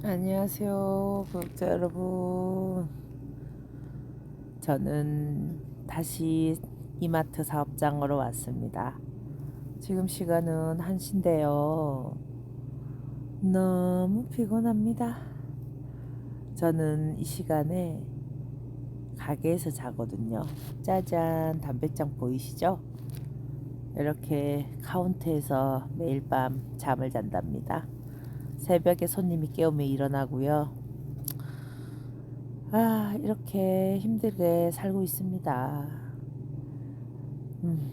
안녕하세요, 구독자 여러분. 저는 다시 이마트 사업장으로 왔습니다. 지금 시간은 1시인데요. 너무 피곤합니다. 저는 이 시간에 가게에서 자거든요. 짜잔, 담배장 보이시죠? 이렇게 카운터에서 매일 밤 잠을 잔답니다. 새벽에 손님이 깨우면 일어나고요. 아, 이렇게 힘들게 살고 있습니다. 음,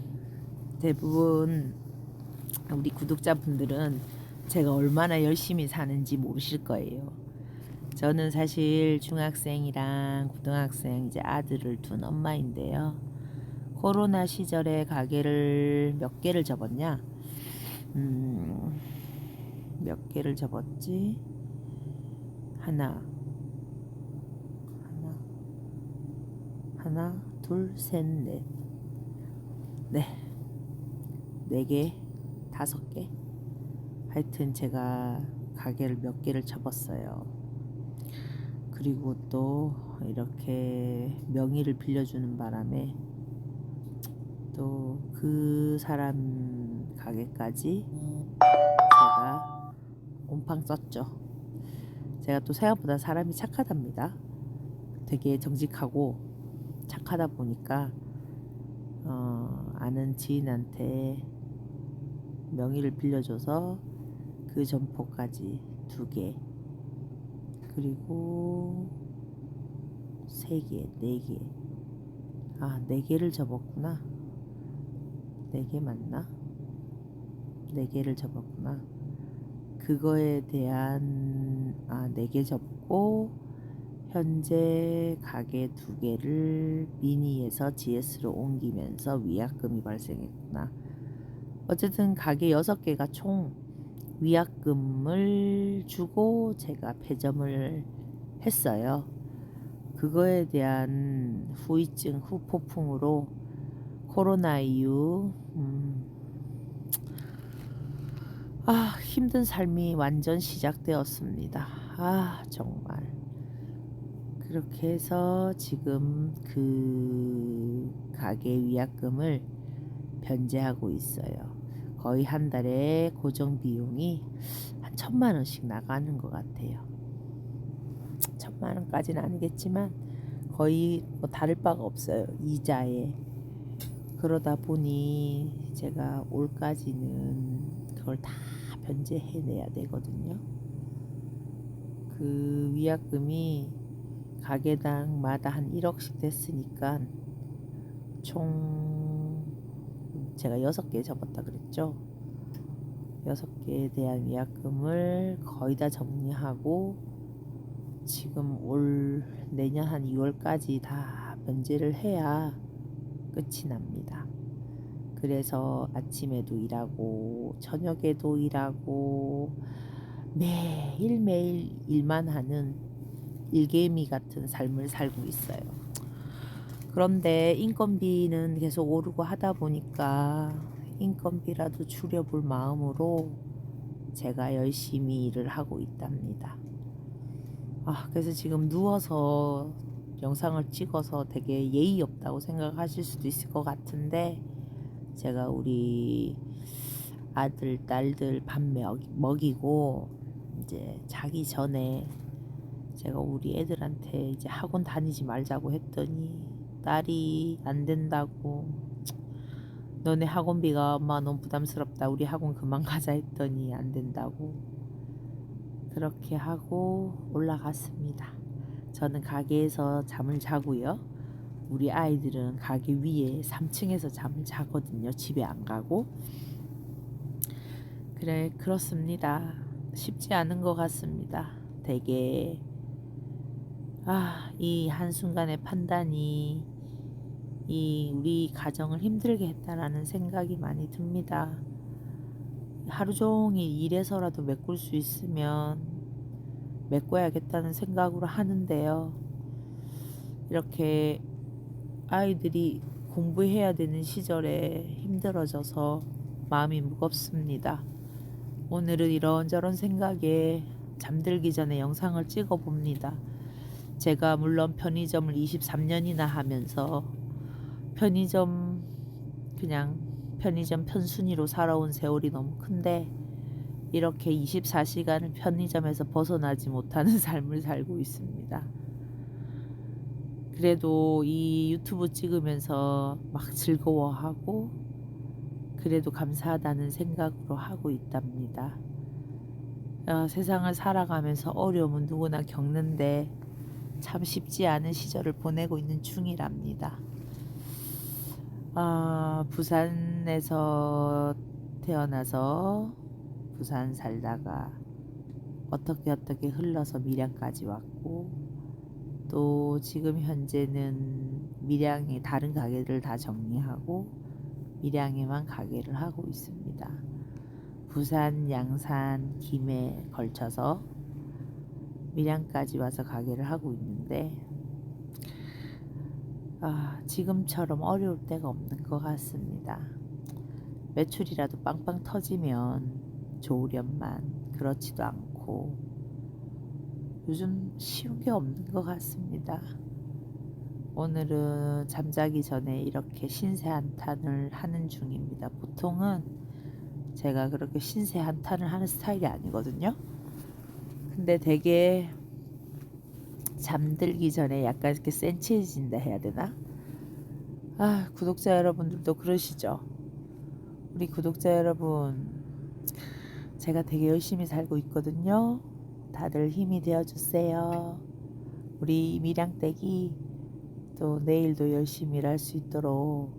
대부분 우리 구독자분들은 제가 얼마나 열심히 사는지 모르실 거예요. 저는 사실 중학생이랑 고등학생 이제 아들을 둔 엄마인데요. 코로나 시절에 가게를 몇 개를 접었냐? 음, 몇 개를 접었지? 하나, 하나, 하나, 둘, 셋, 넷. 네. 네 개, 다섯 개. 하여튼 제가 가게를 몇 개를 접었어요. 그리고 또 이렇게 명의를 빌려주는 바람에 또 그 사람 가게까지 옴팡 썼죠. 제가 또 생각보다 사람이 착하답니다. 되게 정직하고 착하다 보니까 어, 아는 지인한테 명의를 빌려줘서 그 점포까지 두 개, 그리고 세 개, 네 개. 아, 네 개를 접었구나. 네 개 맞나? 네 개를 접었구나. 그거에 대한 아, 네개 접고 현재 가게 두 개를 미니에서 GS로 옮기면서 위약금이 발생했구나. 어쨌든 가게 여섯 개가 총 위약금을 주고 제가 폐점을 했어요. 그거에 대한 후유증, 후폭풍으로 코로나 이후 음, 아 힘든 삶이 완전 시작되었습니다. 아 정말 그렇게 해서 지금 그 가게 위약금을 변제하고 있어요. 거의 한 달에 고정 비용이 한 천만 원씩 나가는 것 같아요. 천만 원까지는 아니겠지만 거의 뭐 다를 바가 없어요. 이자에 그러다 보니 제가 올까지는 그걸 다 변제해내야 되거든요. 그 위약금이 가게당마다 한 1억씩 됐으니까 총 제가 6개 접었다 그랬죠. 6개에 대한 위약금을 거의 다 정리하고 지금 올 내년 한 2월까지 다 면제를 해야 끝이 납니다. 그래서 아침에도 일하고 저녁에도 일하고 매일매일 일만 하는 일개미 같은 삶을 살고 있어요. 그런데 인건비는 계속 오르고 하다 보니까 인건비라도 줄여볼 마음으로 제가 열심히 일을 하고 있답니다. 아, 그래서 지금 누워서 영상을 찍어서 되게 예의 없다고 생각하실 수도 있을 것 같은데 제가 우리 아들, 딸들 밥 먹이고 이제 자기 전에 제가 우리 애들한테 이제 학원 다니지 말자고 했더니 딸이 안 된다고 너네 학원비가 엄마 너무 부담스럽다 우리 학원 그만 가자 했더니 안 된다고 그렇게 하고 올라갔습니다. 저는 가게에서 잠을 자고요. 우리 아이들은 가게 위에 3층에서 잠을 자거든요. 집에 안 가고. 그래, 그렇습니다. 쉽지 않은 것 같습니다. 되게, 아, 이 한순간의 판단이 이 우리 가정을 힘들게 했다라는 생각이 많이 듭니다. 하루 종일 일해서라도 메꿀 수 있으면 메꿔야겠다는 생각으로 하는데요. 이렇게 아이들이 공부해야 되는 시절에 힘들어져서 마음이 무겁습니다. 오늘은 이런저런 생각에 잠들기 전에 영상을 찍어 봅니다. 제가 물론 편의점을 23년이나 하면서 편의점 그냥 편의점 편순위로 살아온 세월이 너무 큰데 이렇게 24시간을 편의점에서 벗어나지 못하는 삶을 살고 있습니다. 그래도 이 유튜브 찍으면서 막 즐거워하고 그래도 감사하다는 생각으로 하고 있답니다. 어, 세상을 살아가면서 어려움은 누구나 겪는데 참 쉽지 않은 시절을 보내고 있는 중이랍니다. 아, 부산에서 태어나서 부산 살다가 어떻게 어떻게 흘러서 밀양까지 왔고 또 지금 현재는 밀양에 다른 가게를 다 정리하고 밀양에만 가게를 하고 있습니다. 부산, 양산, 김해 걸쳐서 밀양까지 와서 가게를 하고 있는데 아, 지금처럼 어려울 때가 없는 것 같습니다. 매출이라도 빵빵 터지면 좋으련만 그렇지도 않고 요즘 쉬운 게 없는 것 같습니다. 오늘은 잠자기 전에 이렇게 신세 한탄을 하는 중입니다. 보통은 제가 그렇게 신세 한탄을 하는 스타일이 아니거든요. 근데 되게 잠들기 전에 약간 이렇게 센치해진다 해야 되나? 아, 구독자 여러분들도 그러시죠? 우리 구독자 여러분, 제가 되게 열심히 살고 있거든요. 다들 힘이 되어 주세요. 우리 미량댁이 또 내일도 열심히 일할 수 있도록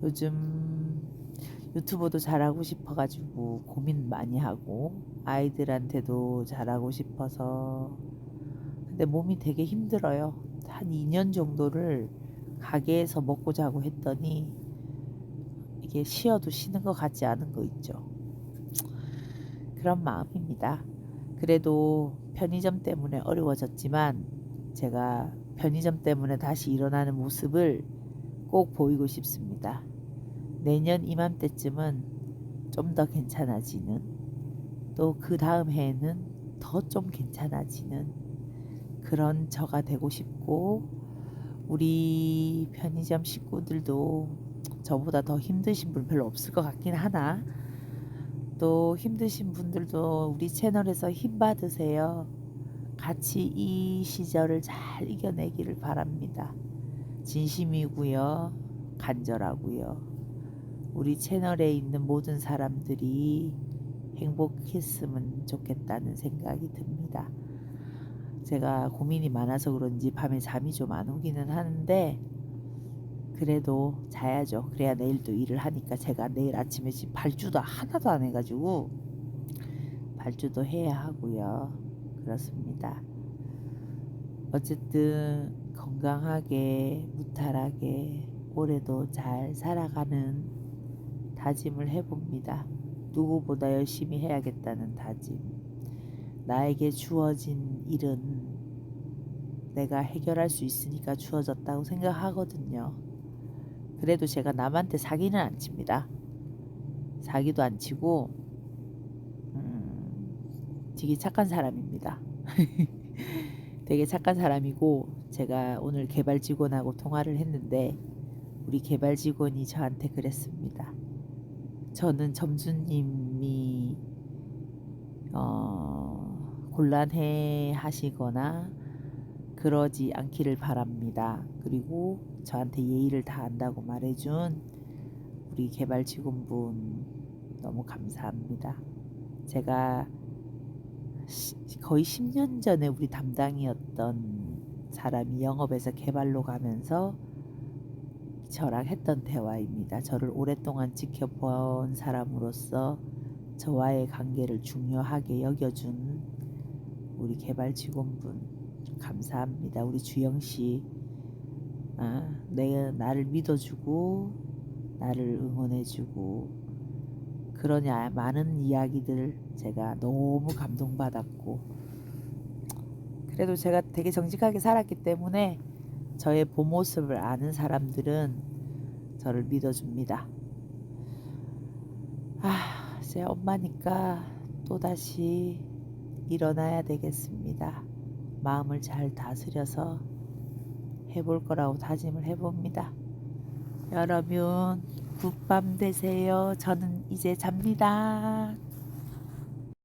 요즘 유튜버도 잘하고 싶어가지고 고민 많이 하고 아이들한테도 잘하고 싶어서 근데 몸이 되게 힘들어요. 한 2년 정도를 가게에서 먹고 자고 했더니 이게 쉬어도 쉬는 것 같지 않은 거 있죠. 그런 마음입니다. 그래도 편의점 때문에 어려워졌지만 제가 편의점 때문에 다시 일어나는 모습을 꼭 보이고 싶습니다. 내년 이맘때쯤은 좀 더 괜찮아지는 또 그 다음 해에는 더 좀 괜찮아지는 그런 저가 되고 싶고 우리 편의점 식구들도 저보다 더 힘드신 분 별로 없을 것 같긴 하나 또 힘드신 분들도 우리 채널에서 힘 받으세요. 같이 이 시절을 잘 이겨내기를 바랍니다. 진심이고요. 간절하고요. 우리 채널에 있는 모든 사람들이 행복했으면 좋겠다는 생각이 듭니다. 제가 고민이 많아서 그런지 밤에 잠이 좀 안 오기는 하는데 그래도 자야죠. 그래야 내일 또 일을 하니까 제가 내일 아침에 지금 발주도 하나도 안 해가지고 발주도 해야 하고요. 그렇습니다. 어쨌든 건강하게 무탈하게 올해도 잘 살아가는 다짐을 해봅니다. 누구보다 열심히 해야겠다는 다짐. 나에게 주어진 일은 내가 해결할 수 있으니까 주어졌다고 생각하거든요. 그래도 제가 남한테 사기는 안 칩니다. 사기도 안 치고 음, 되게 착한 사람입니다. 되게 착한 사람이고 제가 오늘 개발 직원하고 통화를 했는데 우리 개발 직원이 저한테 그랬습니다. 저는 점주님이 어, 곤란해 하시거나 그러지 않기를 바랍니다. 그리고 저한테 예의를 다한다고 말해준 우리 개발 직원분 너무 감사합니다. 제가 시, 거의 10년 전에 우리 담당이었던 사람이 영업에서 개발로 가면서 저랑 했던 대화입니다. 저를 오랫동안 지켜본 사람으로서 저와의 관계를 중요하게 여겨준 우리 개발 직원분 감사합니다. 우리 주영 씨, 아, 내 나를 믿어주고 나를 응원해주고 그런 야, 많은 이야기들 제가 너무 감동받았고 그래도 제가 되게 정직하게 살았기 때문에 저의 본 모습을 아는 사람들은 저를 믿어줍니다. 아, 제 엄마니까 또다시 일어나야 되겠습니다. 마음을 잘 다스려서 해볼 거라고 다짐을 해봅니다. 여러분 굿밤 되세요. 저는 이제 잡니다.